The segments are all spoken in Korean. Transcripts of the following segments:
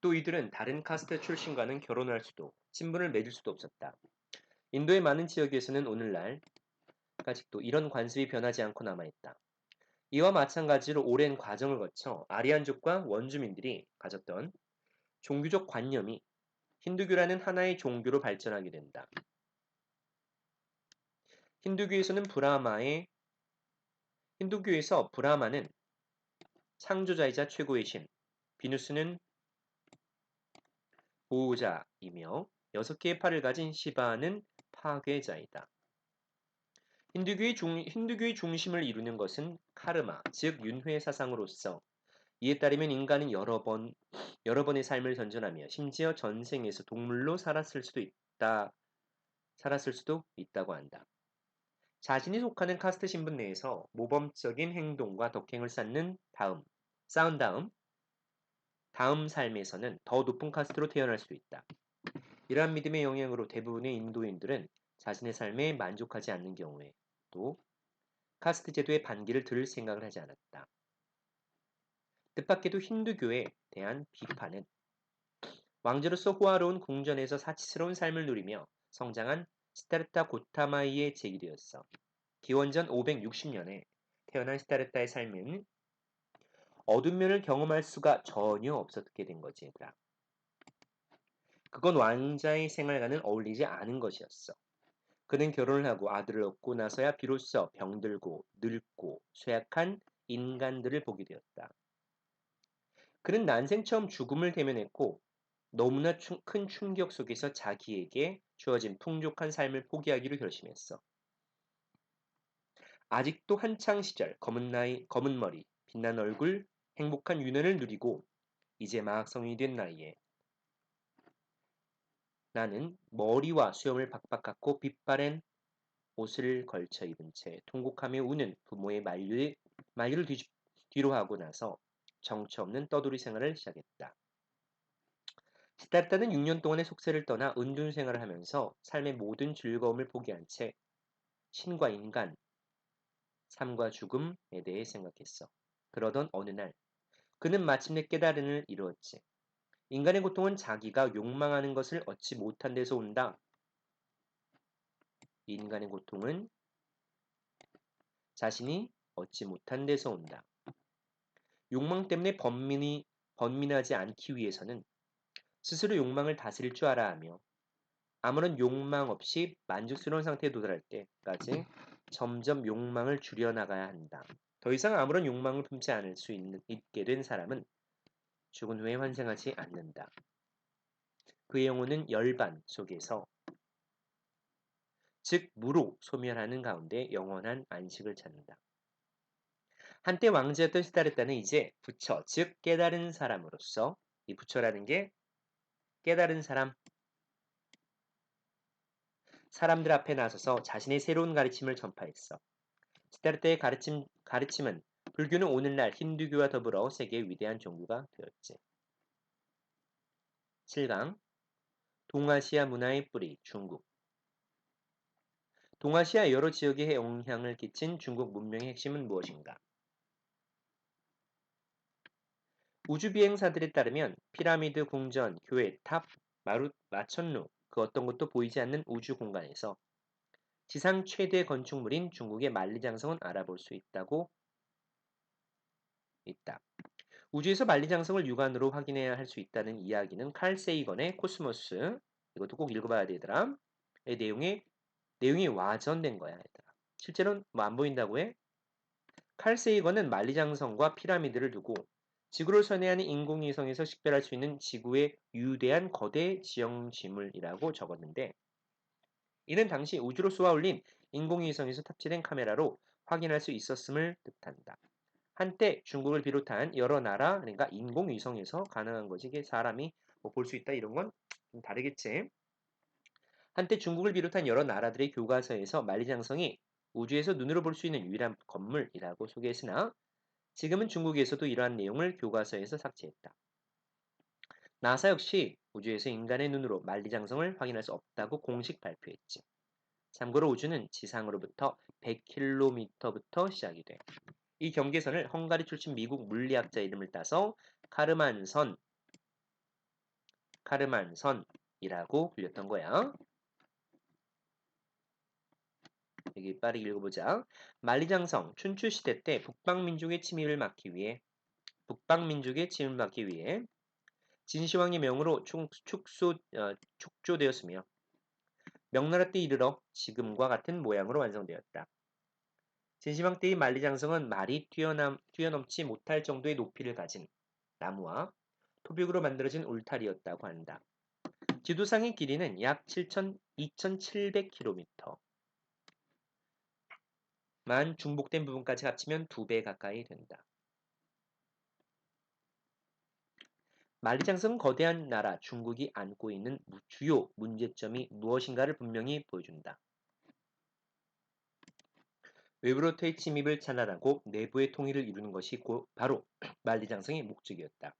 또 이들은 다른 카스트 출신과는 결혼할 수도 신분을 맺을 수도 없었다. 인도의 많은 지역에서는 오늘날 아직도 이런 관습이 변하지 않고 남아있다. 이와 마찬가지로 오랜 과정을 거쳐 아리안족과 원주민들이 가졌던 종교적 관념이 힌두교라는 하나의 종교로 발전하게 된다. 힌두교에서는 브라마의 힌두교에서 브라마는 창조자이자 최고의 신, 비누스는 보호자이며 여섯 개의 팔을 가진 시바는 파괴자이다. 힌두교의, 중, 힌두교의 중심을 이루는 것은 카르마, 즉 윤회 사상으로서 이에 따르면 인간은 여러 번 여러 번의 삶을 전전하며 심지어 전생에서 동물로 살았을 수도 있다. 살았을 수도 있다고 한다. 자신이 속하는 카스트 신분 내에서 모범적인 행동과 덕행을 쌓는 다음, 쌓은 다음, 다음 삶에서는 더 높은 카스트로 태어날 수도 있다. 이러한 믿음의 영향으로 대부분의 인도인들은 자신의 삶에 만족하지 않는 경우에 또 카스트 제도의 반기를 들을 생각을 하지 않았다. 뜻밖에도 힌두교에 대한 비판은 왕자로서 호화로운 궁전에서 사치스러운 삶을 누리며 성장한 스타르타 고타마이에 제기되었어. 기원전 560년에 태어난 스타르타의 삶은 어두운 면을 경험할 수가 전혀 없었게 된 거지. 그건 왕자의 생활과는 어울리지 않은 것이었어. 그는 결혼을 하고 아들을 얻고 나서야 비로소 병들고 늙고 쇠약한 인간들을 보게 되었다. 그는 난생 처음 죽음을 대면했고 너무나 큰 충격 속에서 자기에게 주어진 풍족한 삶을 포기하기로 결심했어. 아직도 한창 시절 검은 나이, 검은 머리, 빛난 얼굴, 행복한 유년을 누리고 이제 막 성인이 된 나이에 나는 머리와 수염을 박박 깎고 빛바랜 옷을 걸쳐 입은 채 통곡하며 우는 부모의 만류, 만류를 뒤, 뒤로 하고 나서 정처 없는 떠돌이 생활을 시작했다. 시다르타는 6년 동안의 속세를 떠나 은둔 생활을 하면서 삶의 모든 즐거움을 포기한 채 신과 인간, 삶과 죽음에 대해 생각했어. 그러던 어느 날 그는 마침내 깨달음을 이루었지. 인간의 고통은 자기가 욕망하는 것을 얻지 못한 데서 온다. 인간의 고통은 자신이 얻지 못한 데서 온다. 욕망 때문에 번민이, 번민하지 않기 위해서는 스스로 욕망을 다스릴 줄 알아야 하며 아무런 욕망 없이 만족스러운 상태에 도달할 때까지 점점 욕망을 줄여나가야 한다. 더 이상 아무런 욕망을 품지 않을 수 있는, 있게 된 사람은 죽은 후에 환생하지 않는다. 그의 영혼은 열반 속에서 즉 무로 소멸하는 가운데 영원한 안식을 찾는다. 한때 왕자였던 시다르타는 이제 부처, 즉 깨달은 사람으로서 이 부처라는 게 깨달은 사람, 사람들 앞에 나서서 자신의 새로운 가르침을 전파했어. 시다르타의 가르침, 가르침은 불교는 오늘날 힌두교와 더불어 세계의 위대한 종교가 되었지. 7강 동아시아 문화의 뿌리 중국 동아시아 여러 지역에 영향을 끼친 중국 문명의 핵심은 무엇인가? 우주 비행사들에 따르면 피라미드, 궁전, 교회, 탑, 마루, 마천루 그 어떤 것도 보이지 않는 우주 공간에서 지상 최대 건축물인 중국의 만리장성은 알아볼 수 있다고 있다. 우주에서 만리장성을 육안으로 확인해야 할 수 있다는 이야기는 칼 세이건의 코스모스 이것도 꼭 읽어봐야 되더라. 의 내용에 내용이 와전된 거야, 얘들아. 실제로는 뭐 안 보인다고 해? 칼 세이건은 만리장성과 피라미드를 두고 지구를 선회하는 인공위성에서 식별할 수 있는 지구의 유대한 거대 지형 지물이라고 적었는데 이는 당시 우주로 쏘아 올린 인공위성에서 탑재된 카메라로 확인할 수 있었음을 뜻한다. 한때 중국을 비롯한 여러 나라, 그러니까 인공위성에서 가능한 거지. 이게 사람이 뭐 볼 수 있다 이런 건 좀 다르겠지. 한때 중국을 비롯한 여러 나라들의 교과서에서 만리장성이 우주에서 눈으로 볼 수 있는 유일한 건물이라고 소개했으나 지금은 중국에서도 이러한 내용을 교과서에서 삭제했다. 나사 역시 우주에서 인간의 눈으로 만리장성을 확인할 수 없다고 공식 발표했지. 참고로 우주는 지상으로부터 100km부터 시작이 돼. 이 경계선을 헝가리 출신 미국 물리학자 이름을 따서 카르만선 카르만선이라고 불렸던 거야. 여기 빠르게 읽어보자. 만리장성 춘추 시대 때 북방 민족의 침입을 막기 위해 북방 민족의 침입을 막기 위해 진시황의 명으로 축소 어, 축조되었으며 명나라 때 이르러 지금과 같은 모양으로 완성되었다. 진시황 때의 만리장성은 말이 뛰어남, 뛰어넘지 못할 정도의 높이를 가진 나무와 토벽으로 만들어진 울타리였다고 한다. 지도상의 길이는 약 7천, 2,700km. 만 중복된 부분까지 합치면 두 배 가까이 된다. 만리장성은 거대한 나라 중국이 안고 있는 주요 문제점이 무엇인가를 분명히 보여준다. 외부로부터의 침입을 차단하고 내부의 통일을 이루는 것이 바로 만리장성의 목적이었다.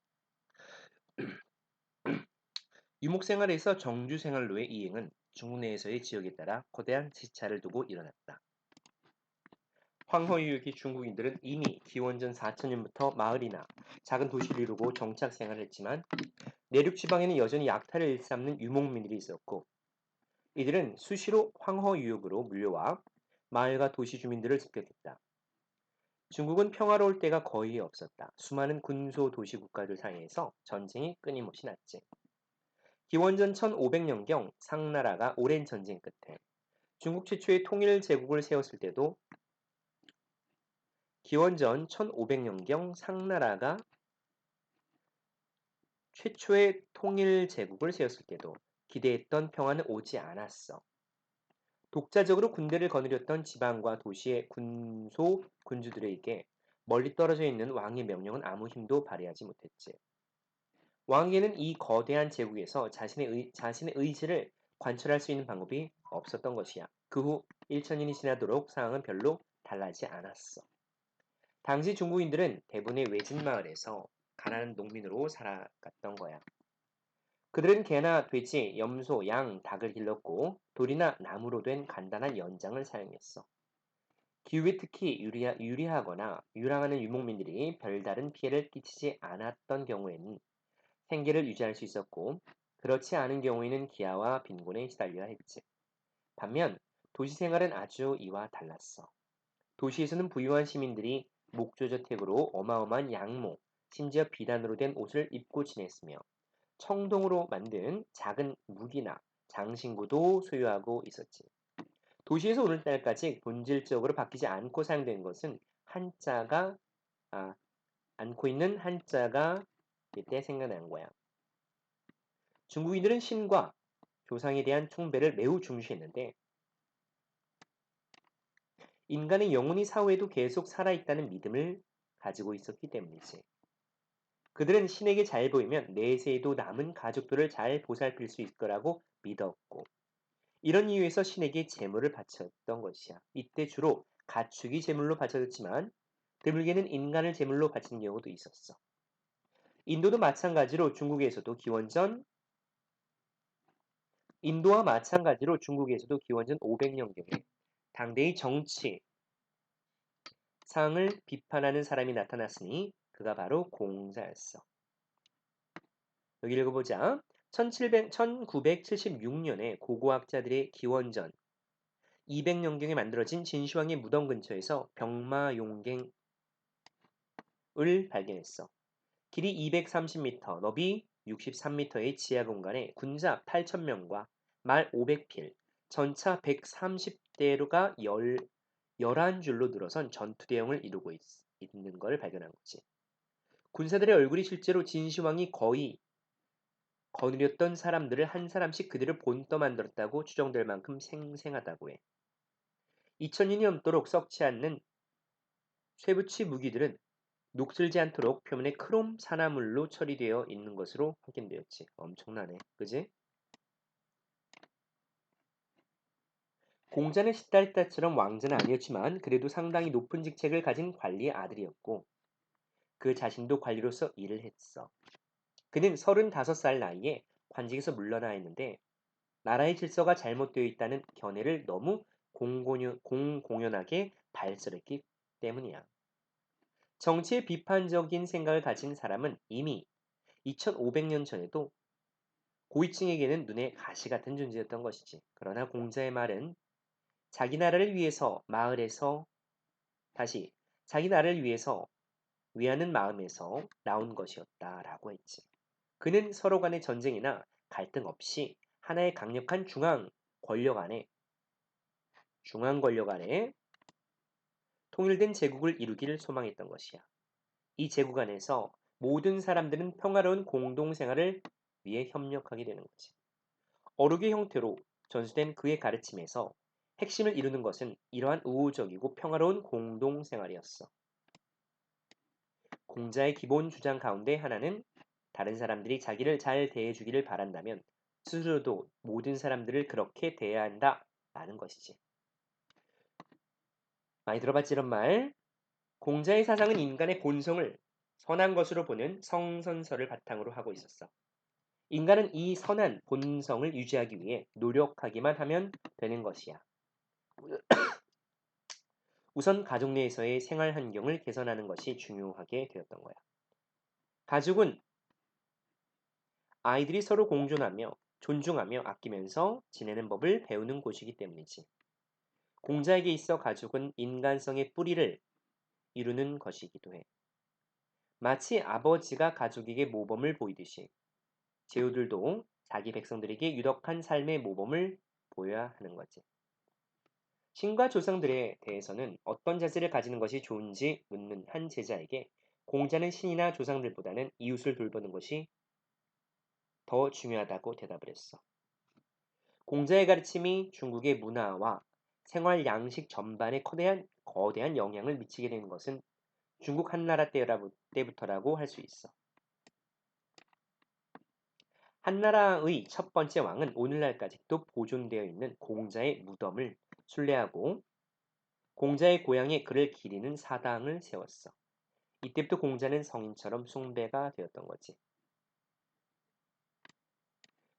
유목생활에서 정주생활로의 이행은 중국 내에서의 지역에 따라 거대한 지차를 두고 일어났다. 황허유역의 중국인들은 이미 기원전 4천년부터 마을이나 작은 도시를 이루고 정착 생활을 했지만 내륙 지방에는 여전히 약탈을 일삼는 유목민들이 있었고 이들은 수시로 황허유역으로 물려와 마을과 도시 주민들을 습격했다. 중국은 평화로울 때가 거의 없었다. 수많은 군소 도시 국가들 사이에서 전쟁이 끊임없이 났지. 기원전 1500년경 상나라가 오랜 전쟁 끝에 중국 최초의 통일 제국을 세웠을 때도 기원전 1500년경 상나라가 최초의 통일 제국을 세웠을 때도 기대했던 평화는 오지 않았어. 독자적으로 군대를 거느렸던 지방과 도시의 군소 군주들에게 멀리 떨어져 있는 왕의 명령은 아무 힘도 발휘하지 못했지. 왕에게는 이 거대한 제국에서 자신의, 의, 자신의 의지를 관철할 수 있는 방법이 없었던 것이야. 그 후 1천년이 지나도록 상황은 별로 달라지지 않았어. 당시 중국인들은 대부분의 외진 마을에서 가난한 농민으로 살아갔던 거야. 그들은 개나 돼지, 염소, 양, 닭을 길렀고 돌이나 나무로 된 간단한 연장을 사용했어. 기후에 특히 유리하, 유리하거나 유랑하는 유목민들이 별다른 피해를 끼치지 않았던 경우에는 생계를 유지할 수 있었고 그렇지 않은 경우에는 기아와 빈곤에 시달려야 했지. 반면 도시 생활은 아주 이와 달랐어. 도시에서는 부유한 시민들이 목조저택으로 어마어마한 양모, 심지어 비단으로 된 옷을 입고 지냈으며 청동으로 만든 작은 무기나 장신구도 소유하고 있었지. 도시에서 오늘날까지 본질적으로 바뀌지 않고 사용된 것은 한자가 아, 않고 있는 한자가 이때 생겨난 거야. 중국인들은 신과 조상에 대한 숭배를 매우 중시했는데 인간의 영혼이 사후에도 계속 살아있다는 믿음을 가지고 있었기 때문이지. 그들은 신에게 잘 보이면 내세에도 남은 가족들을 잘 보살필 수 있을 거라고 믿었고 이런 이유에서 신에게 재물을 바쳤던 것이야. 이때 주로 가축이 재물로 바쳐졌지만 드물게는 인간을 재물로 바치는 경우도 있었어. 인도도 마찬가지로 중국에서도 기원전 인도와 마찬가지로 중국에서도 기원전 500년경에 당대의 정치, 상을 비판하는 사람이 나타났으니 그가 바로 공자였어. 여기 읽어보자. 1700, 1976년에 고고학자들의 기원전 200년경에 만들어진 진시황의 무덤 근처에서 병마용갱을 발견했어. 길이 230m, 너비 63m의 지하 공간에 군자 8,000명과 말 500필, 전차 130대로가 10, 11줄로 늘어선 전투 대형을 이루고 있, 있는 걸 발견한 거지. 군사들의 얼굴이 실제로 진시황이 거의 거느렸던 사람들을 한 사람씩 그들을 본떠 만들었다고 추정될 만큼 생생하다고 해. 2000년이 넘도록 썩지 않는 쇠붙이 무기들은 녹슬지 않도록 표면에 크롬 산화물로 처리되어 있는 것으로 확인되었지. 엄청나네. 그지? 공자는 시달리다처럼 왕자는 아니었지만 그래도 상당히 높은 직책을 가진 관리의 아들이었고 그 자신도 관리로서 일을 했어. 그는 35살 나이에 관직에서 물러나 있는데 나라의 질서가 잘못되어 있다는 견해를 너무 공공연, 공공연하게 발설했기 때문이야. 정치에 비판적인 생각을 가진 사람은 이미 2500년 전에도 고위층에게는 눈에 가시 같은 존재였던 것이지. 그러나 공자의 말은 자기 나라를 위해서 마을에서 다시 자기 나라를 위해서 위하는 마음에서 나온 것이었다라고 했지. 그는 서로 간의 전쟁이나 갈등 없이 하나의 강력한 중앙 권력 안에 중앙 권력 안에 통일된 제국을 이루기를 소망했던 것이야. 이 제국 안에서 모든 사람들은 평화로운 공동 생활을 위해 협력하게 되는 거지. 어록의 형태로 전수된 그의 가르침에서 핵심을 이루는 것은 이러한 우호적이고 평화로운 공동 생활이었어. 공자의 기본 주장 가운데 하나는 다른 사람들이 자기를 잘 대해주기를 바란다면 스스로도 모든 사람들을 그렇게 대해야 한다. 라는 것이지. 많이 들어봤지 이런 말? 공자의 사상은 인간의 본성을 선한 것으로 보는 성선설을 바탕으로 하고 있었어. 인간은 이 선한 본성을 유지하기 위해 노력하기만 하면 되는 것이야. 우선 가족 내에서의 생활 환경을 개선하는 것이 중요하게 되었던 거야. 가족은 아이들이 서로 공존하며 존중하며 아끼면서 지내는 법을 배우는 곳이기 때문이지. 공자에게 있어 가족은 인간성의 뿌리를 이루는 것이기도 해. 마치 아버지가 가족에게 모범을 보이듯이 제후들도 자기 백성들에게 유력한 삶의 모범을 보여야 하는 거지. 신과 조상들에 대해서는 어떤 자세를 가지는 것이 좋은지 묻는 한 제자에게 공자는 신이나 조상들보다는 이웃을 돌보는 것이 더 중요하다고 대답을 했어. 공자의 가르침이 중국의 문화와 생활 양식 전반에 거대한, 거대한 영향을 미치게 되는 것은 중국 한나라 때부터라고 할 수 있어. 한나라의 첫 번째 왕은 오늘날까지도 보존되어 있는 공자의 무덤을 순례하고 공자의 고향에 그를 기리는 사당을 세웠어. 이때부터 공자는 성인처럼 숭배가 되었던 거지.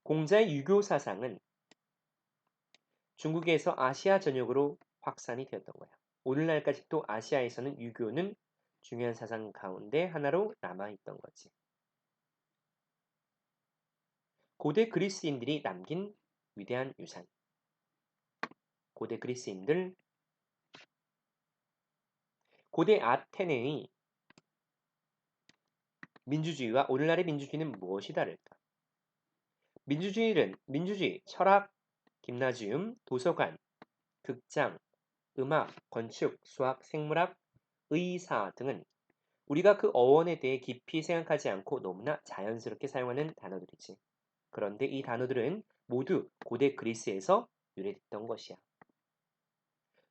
공자의 유교 사상은 중국에서 아시아 전역으로 확산이 되었던 거야. 오늘날까지도 아시아에서는 유교는 중요한 사상 가운데 하나로 남아있던 거지. 고대 그리스인들이 남긴 위대한 유산. 고대 그리스인들, 고대 아테네의 민주주의와 오늘날의 민주주의는 무엇이 다를까? 민주주의는 민주주의, 철학, 김나지움, 도서관, 극장, 음악, 건축, 수학, 생물학, 의사 등은 우리가 그 어원에 대해 깊이 생각하지 않고 너무나 자연스럽게 사용하는 단어들이지. 그런데 이 단어들은 모두 고대 그리스에서 유래됐던 것이야.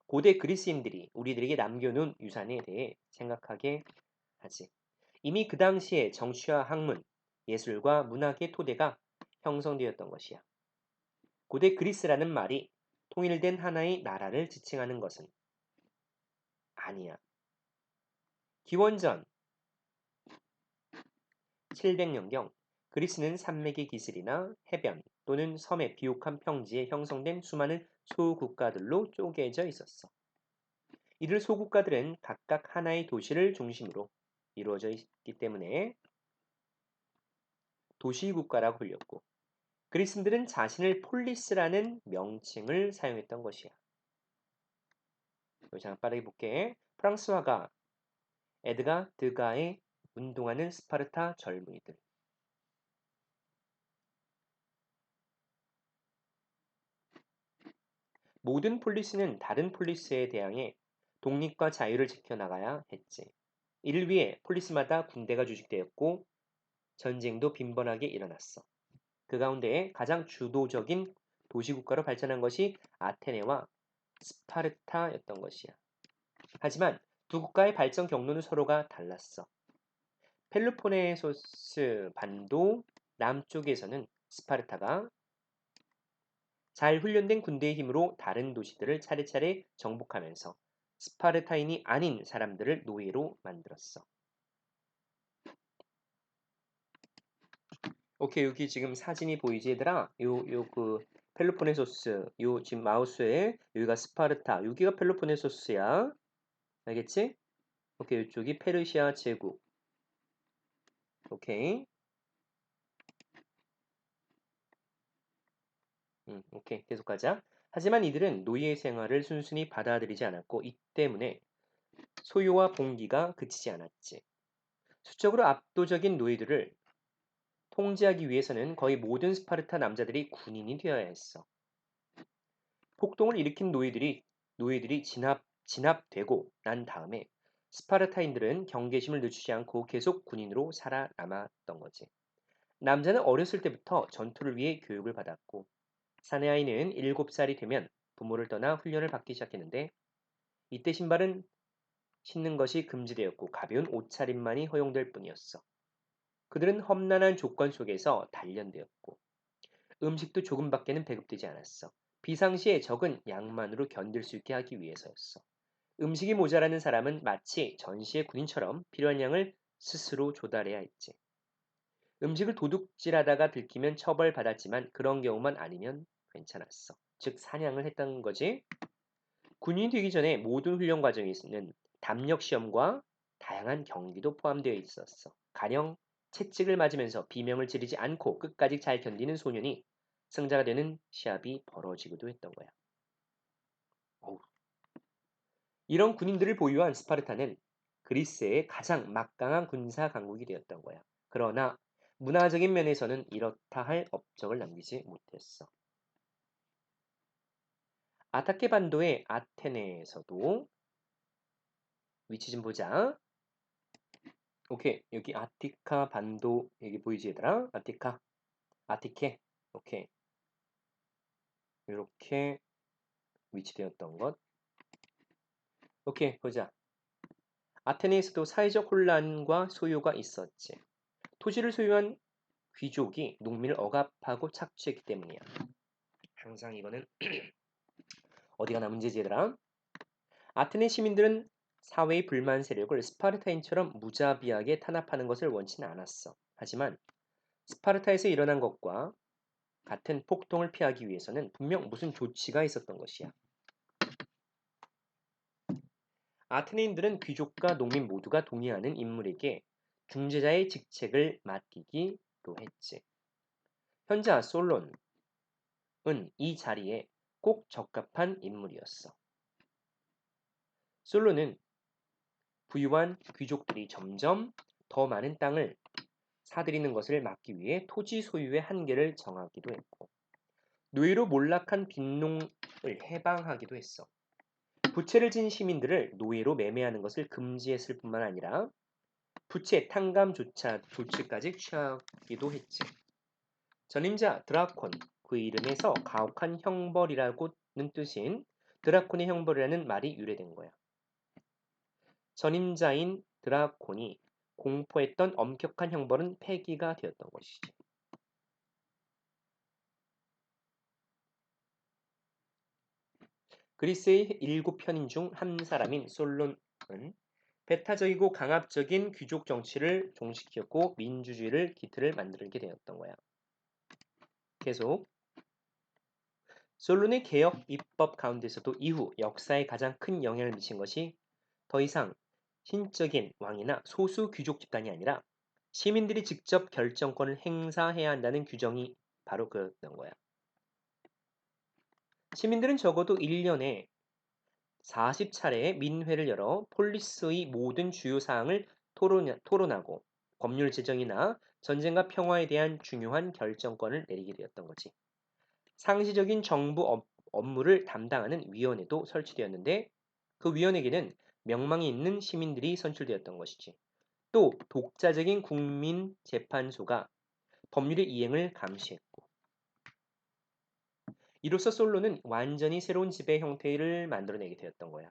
고대 그리스인들이 우리들에게 남겨놓은 유산에 대해 생각하게 하지. 이미 그 당시에 정치와 학문, 예술과 문학의 토대가 형성되었던 것이야. 고대 그리스라는 말이 통일된 하나의 나라를 지칭하는 것은 아니야. 기원전 700년경 그리스는 산맥의 기슬이나 해변 또는 섬의 비옥한 평지에 형성된 수많은 소국가들로 쪼개져 있었어. 이들 소국가들은 각각 하나의 도시를 중심으로 이루어져 있기 때문에 도시국가라고 불렸고 그리스인들은 자신을 폴리스라는 명칭을 사용했던 것이야. 잠깐 빠르게 볼게. 프랑스화가 에드가 드가의 운동하는 스파르타 젊은이들. 모든 폴리스는 다른 폴리스에 대항해 독립과 자유를 지켜나가야 했지. 이를 위해 폴리스마다 군대가 조직되었고 전쟁도 빈번하게 일어났어. 그 가운데 가장 주도적인 도시국가로 발전한 것이 아테네와 스파르타였던 것이야. 하지만 두 국가의 발전 경로는 서로가 달랐어. 펠로포네소스 반도 남쪽에서는 스파르타가 잘 훈련된 군대의 힘으로 다른 도시들을 차례차례 정복하면서 스파르타인이 아닌 사람들을 노예로 만들었어. 오케이 여기 지금 사진이 보이지 얘들아 요 요 그 펠로포네소스 요 지금 마우스에 여기가 스파르타 여기가 펠로포네소스야 알겠지? 오케이 이쪽이 페르시아 제국 오케이 음, 오케이. 계속 가자. 하지만 이들은 노예 생활을 순순히 받아들이지 않았고 이 때문에 소유와 봉기가 그치지 않았지. 수적으로 압도적인 노예들을 통제하기 위해서는 거의 모든 스파르타 남자들이 군인이 되어야 했어. 폭동을 일으킨 노예들이 노예들이 진압 진압되고 난 다음에 스파르타인들은 경계심을 늦추지 않고 계속 군인으로 살아남았던 거지. 남자는 어렸을 때부터 전투를 위해 교육을 받았고 사내 아이는 7살이 되면 부모를 떠나 훈련을 받기 시작했는데 이때 신발은 신는 것이 금지되었고 가벼운 옷차림만이 허용될 뿐이었어. 그들은 험난한 조건 속에서 단련되었고 음식도 조금밖에는 배급되지 않았어. 비상시에 적은 양만으로 견딜 수 있게 하기 위해서였어. 음식이 모자라는 사람은 마치 전시의 군인처럼 필요한 양을 스스로 조달해야 했지. 음식을 도둑질하다가 들키면 처벌받았지만 그런 경우만 아니면 괜찮았어. 즉 사냥을 했던 거지. 군인이 되기 전에 모든 훈련 과정에는 담력 시험과 다양한 경기도 포함되어 있었어. 가령 채찍을 맞으면서 비명을 지르지 않고 끝까지 잘 견디는 소년이 승자가 되는 시합이 벌어지기도 했던 거야. 이런 군인들을 보유한 스파르타는 그리스의 가장 막강한 군사 강국이 되었던 거야. 그러나 문화적인 면에서는 이렇다 할 업적을 남기지 못했어. 아타케 반도의 아테네에서도 위치 좀 보자. 오케이 여기 아티카 반도 여기 보이지 얘들아? 아티카 아티케 오케이 이렇게 위치되었던 것. 오케이 보자. 아테네에서도 사회적 혼란과 소요가 있었지. 토지를 소유한 귀족이 농민을 억압하고 착취했기 때문이야. 항상 이거는 어디가 나 문제지 얘들아? 아테네 시민들은 사회의 불만 세력을 스파르타인처럼 무자비하게 탄압하는 것을 원치는 않았어. 하지만 스파르타에서 일어난 것과 같은 폭동을 피하기 위해서는 분명 무슨 조치가 있었던 것이야. 아테네인들은 귀족과 농민 모두가 동의하는 인물에게 중재자의 직책을 맡기기로 했지. 현자 솔론은 이 자리에 꼭 적합한 인물이었어. 솔론은 부유한 귀족들이 점점 더 많은 땅을 사들이는 것을 막기 위해 토지 소유의 한계를 정하기도 했고 노예로 몰락한 빈농을 해방하기도 했어. 부채를 진 시민들을 노예로 매매하는 것을 금지했을 뿐만 아니라 부채 탕감조차 조치까지 취하기도 했지. 전임자 드라콘 그 이름에서 가혹한 형벌이라고는 뜻인 드라콘의 형벌이라는 말이 유래된 거야. 전임자인 드라콘이 공포했던 엄격한 형벌은 폐기가 되었던 것이지. 그리스의 일곱 편인 중 한 사람인 솔론은 배타적이고 강압적인 귀족 정치를 종식했고 민주주의를 기틀을 만들게 되었던 거야. 계속 솔론의 개혁 입법 가운데서도 이후 역사에 가장 큰 영향을 미친 것이 더 이상 신적인 왕이나 소수 귀족 집단이 아니라 시민들이 직접 결정권을 행사해야 한다는 규정이 바로 그였던 거야. 시민들은 적어도 1년에 40차례의 민회를 열어 폴리스의 모든 주요 사항을 토론, 토론하고 법률 제정이나 전쟁과 평화에 대한 중요한 결정권을 내리게 되었던 거지. 상시적인 정부 업, 업무를 담당하는 위원회도 설치되었는데 그 위원회에게는 명망이 있는 시민들이 선출되었던 것이지. 또 독자적인 국민 재판소가 법률의 이행을 감시했고 이로써 솔로는 완전히 새로운 지배 형태를 만들어내게 되었던 거야.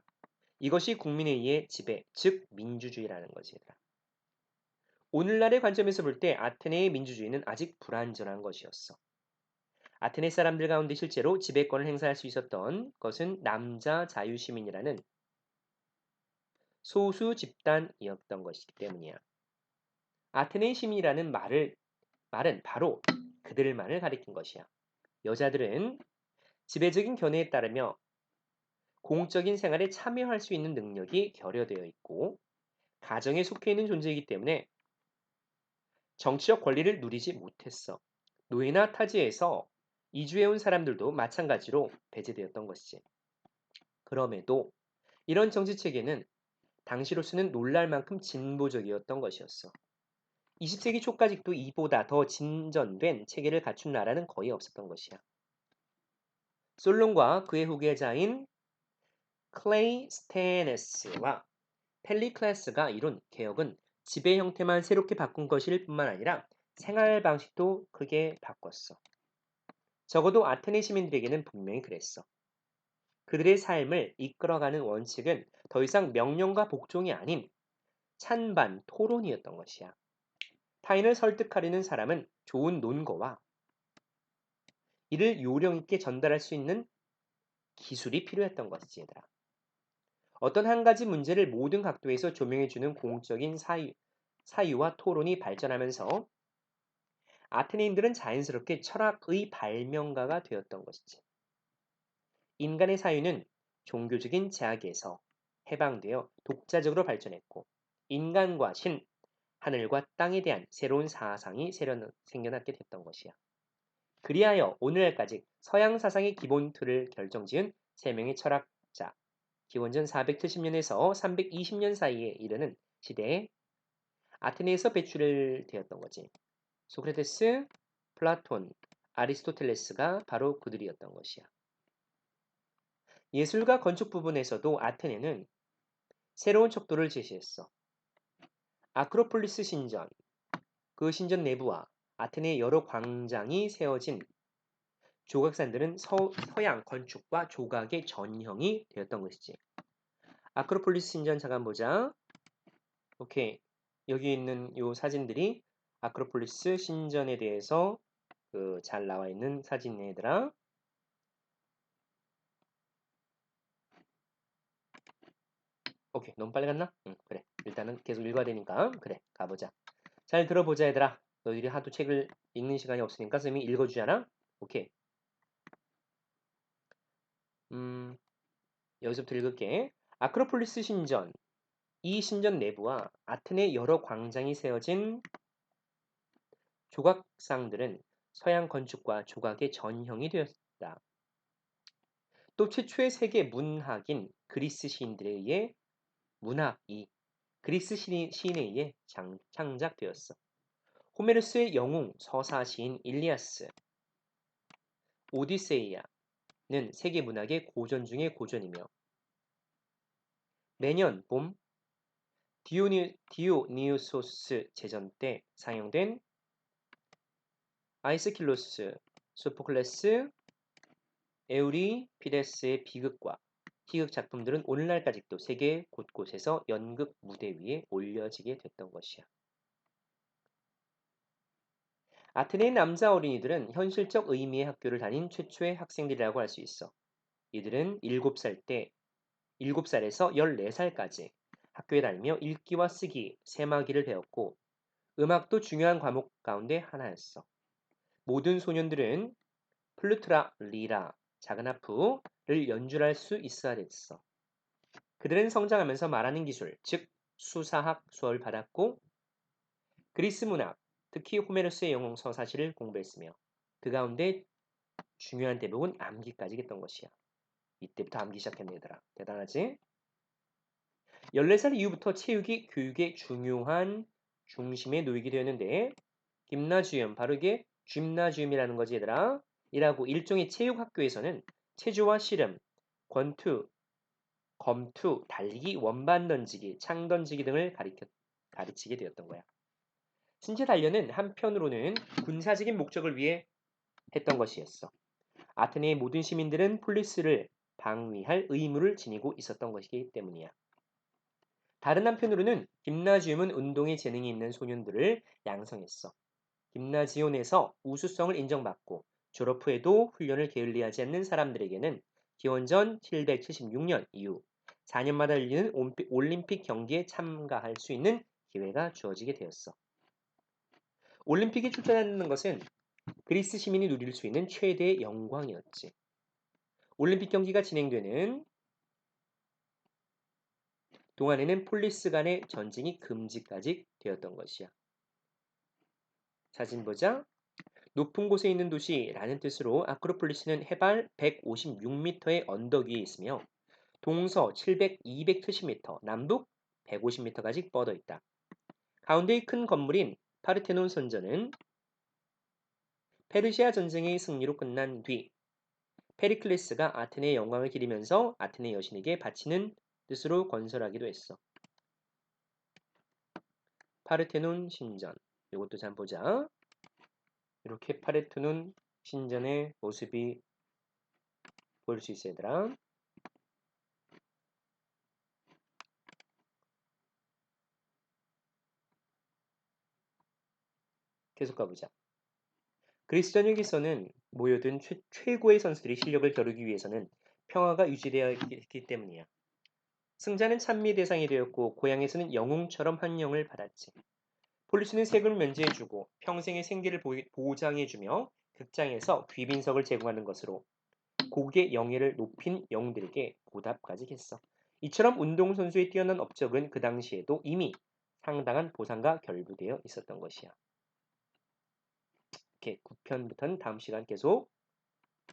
이것이 국민에 의해 지배, 즉 민주주의라는 것이다. 오늘날의 관점에서 볼 때 아테네의 민주주의는 아직 불완전한 것이었어. 아테네 사람들 가운데 실제로 지배권을 행사할 수 있었던 것은 남자 자유시민이라는 소수 집단이었던 것이기 때문이야. 아테네 시민이라는 말을 말은 바로 그들만을 가리킨 것이야. 여자들은 지배적인 견해에 따르며 공적인 생활에 참여할 수 있는 능력이 결여되어 있고 가정에 속해 있는 존재이기 때문에 정치적 권리를 누리지 못했어. 노예나 타지에서 이주해온 사람들도 마찬가지로 배제되었던 것이지. 그럼에도 이런 정치 체계는 당시로서는 놀랄 만큼 진보적이었던 것이었어. 20세기 초까지도 이보다 더 진전된 체계를 갖춘 나라는 거의 없었던 것이야. 솔론과 그의 후계자인 클레이 스테네스와 펠리클래스가 이룬 개혁은 지배 형태만 새롭게 바꾼 것일 뿐만 아니라 생활 방식도 크게 바꿨어. 적어도 아테네 시민들에게는 분명히 그랬어. 그들의 삶을 이끌어가는 원칙은 더 이상 명령과 복종이 아닌 찬반 토론이었던 것이야. 타인을 설득하려는 사람은 좋은 논거와 이를 요령 있게 전달할 수 있는 기술이 필요했던 것이지, 얘들아. 어떤 한 가지 문제를 모든 각도에서 조명해주는 공적인 사유, 사유와 토론이 발전하면서 아테네인들은 자연스럽게 철학의 발명가가 되었던 것이지. 인간의 사유는 종교적인 제약에서 해방되어 독자적으로 발전했고 인간과 신, 하늘과 땅에 대한 새로운 사상이 생겨나게 됐던 것이야. 그리하여 오늘날까지 서양 사상의 기본 틀을 결정지은 세 명의 철학자, 기원전 470년에서 320년 사이에 이르는 시대에 아테네에서 배출되었던 거지. 소크라테스, 플라톤, 아리스토텔레스가 바로 그들이었던 것이야. 예술과 건축 부분에서도 아테네는 새로운 척도를 제시했어. 아크로폴리스 신전, 그 신전 내부와 아테네 여러 광장이 세워진 조각산들은 서, 서양 건축과 조각의 전형이 되었던 것이지. 아크로폴리스 신전 잠깐 보자. 오케이. 여기 있는 요 사진들이 아크로폴리스 신전에 대해서 그 잘 나와 있는 사진 얘들아. 오케이. 너무 빨리 갔나? 응, 그래. 일단은 계속 읽어야 되니까. 그래. 가보자. 잘 들어보자, 얘들아. 너희들이 하도 책을 읽는 시간이 없으니까 선생님이 읽어주잖아? 오케이. 음, 여기서부터 읽을게. 아크로폴리스 신전. 이 신전 내부와 아테네 여러 광장이 세워진 조각상들은 서양 건축과 조각의 전형이 되었다. 또 최초의 세계 문학인 그리스 시인들에 의해 문학이 그리스 시인에 의해 창작되었어. 호메르스의 영웅 서사 시인 일리아스, 오디세이아는 세계 문학의 고전 중의 고전이며 매년 봄 디오니, 디오니우소스 제전 때 상영된 아이스킬로스, 소포클레스, 에우리피데스의 비극과 희극 작품들은 오늘날까지도 세계 곳곳에서 연극 무대 위에 올려지게 됐던 것이야. 아테네 남자 어린이들은 현실적 의미의 학교를 다닌 최초의 학생들이라고 할 수 있어. 이들은 7살 때 7살에서 14살까지 학교에 다니며 읽기와 쓰기, 세마기를 배웠고 음악도 중요한 과목 가운데 하나였어. 모든 소년들은 플루트라, 리라, 작은 하프를 연주할 수 있어야 됐어. 그들은 성장하면서 말하는 기술, 즉 수사학 수업을 받았고 그리스 문학, 특히 호메로스의 영웅 서 사실을 공부했으며 그 가운데 중요한 대목은 암기까지 했던 것이야. 이때부터 암기 시작했네 얘들아. 대단하지? 14살 이후부터 체육이 교육의 중요한 중심에 놓이게 되었는데 김나주엄 바로 이게 줌나지움이라는 거지 얘들아. 이라고 일종의 체육학교에서는 체조와 씨름, 권투, 검투, 달리기, 원반 던지기, 창 던지기 등을 가리켜, 가르치게 되었던 거야. 신체 단련은 한편으로는 군사적인 목적을 위해 했던 것이었어. 아테네의 모든 시민들은 폴리스를 방위할 의무를 지니고 있었던 것이기 때문이야. 다른 한편으로는 김나지움은 운동에 재능이 있는 소년들을 양성했어. 김나지온에서 우수성을 인정받고 졸업 후에도 훈련을 게을리하지 않는 사람들에게는 기원전 776년 이후 4년마다 열리는 올림픽 경기에 참가할 수 있는 기회가 주어지게 되었어. 올림픽에 출전하는 것은 그리스 시민이 누릴 수 있는 최대의 영광이었지. 올림픽 경기가 진행되는 동안에는 폴리스 간의 전쟁이 금지까지 되었던 것이야. 사진 보자. 높은 곳에 있는 도시라는 뜻으로 아크로폴리스는 해발 156m의 언덕 위에 있으며 동서 700, 270m, 남북 150m까지 뻗어 있다. 가운데의 큰 건물인 파르테논 선전은 페르시아 전쟁의 승리로 끝난 뒤 페리클레스가 아테네의 영광을 기리면서 아테네 여신에게 바치는 뜻으로 건설하기도 했어. 파르테논 신전. 이것도 잠 보자. 이렇게 파르테논 신전의 모습이 보일 수 있어 얘들아. 계속 가보자. 그리스 전역에서는 모여든 최, 고의 선수들이 실력을 겨루기 위해서는 평화가 유지되어 있기 때문이야. 승자는 찬미 대상이 되었고 고향에서는 영웅처럼 환영을 받았지. 폴리스는 세금을 면제해주고 평생의 생계를 보장해주며 극장에서 귀빈석을 제공하는 것으로 곡의 영예를 높인 영웅들에게 보답까지 했어. 이처럼 운동선수의 뛰어난 업적은 그 당시에도 이미 상당한 보상과 결부되어 있었던 것이야. 이렇게 9편부터는 다음 시간 계속